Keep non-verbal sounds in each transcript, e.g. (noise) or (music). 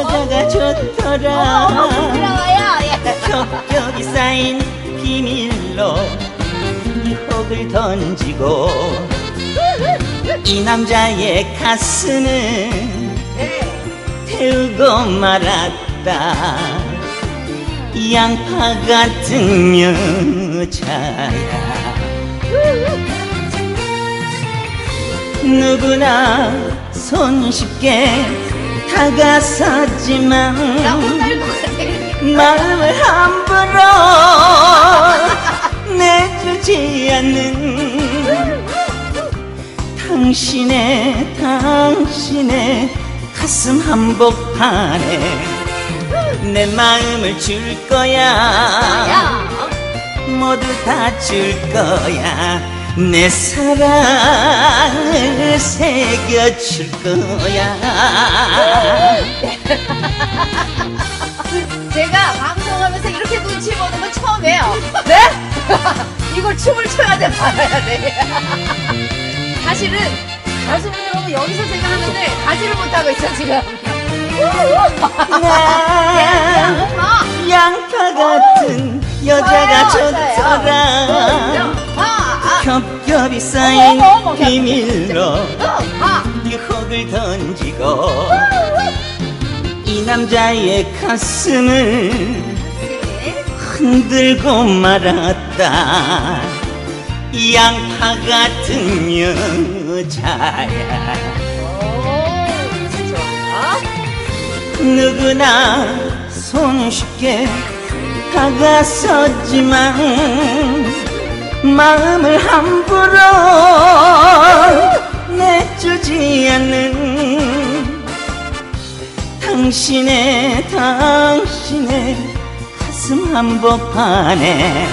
여자가 좋더라 부끄러워요. 예. 쌓인 비밀로 유혹을 던지고 이 남자의 가슴은 네. 태우고 말았다 양파 같은 여자야 누구나 손쉽게 같아. 마음을 함부로 (laughs) 내주지 않는 당신의 당신의 가슴 한복판에 내 마음을 줄 거야 야. 모두 다 줄 거야 내 사랑 을 새겨줄 거야 (laughs) 제가 방송하면서 이렇게 눈치 보는 건 처음이에요. 네? (laughs) 이걸 춤을 춰야 돼, 말아야 돼. (laughs) 사실은 가수분들 보면 여기서 제가 하는데 가지를 못하고 있어, 지금. 양파 같은 여자가 좋더라 아, 겹겹이 쌓인 어머, 어머, 비밀로 아, 유혹을 던지고 이 남자의 가슴을 흔들고 말았다. 이 양파 같은 여자야. 누구나 손쉽게 다가섰지만 마음을 함부로 내주지 않는 당신의 당신의 가슴 한복판에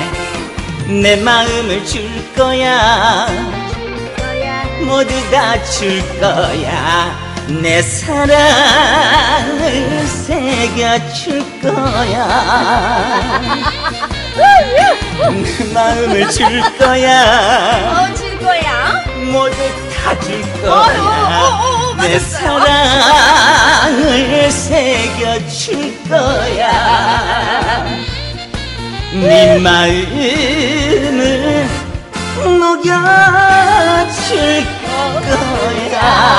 내 마음을 줄 거야. 모두 다 줄 거야. 내 사랑을 새겨줄 거야 내 마음을 줄 거야 어, 줄 거야. 모두 다 줄 어, 어, 어, 어, 거야 내 맞았어요. 사랑을 새겨줄 거야 네 마음을 녹여줄 거야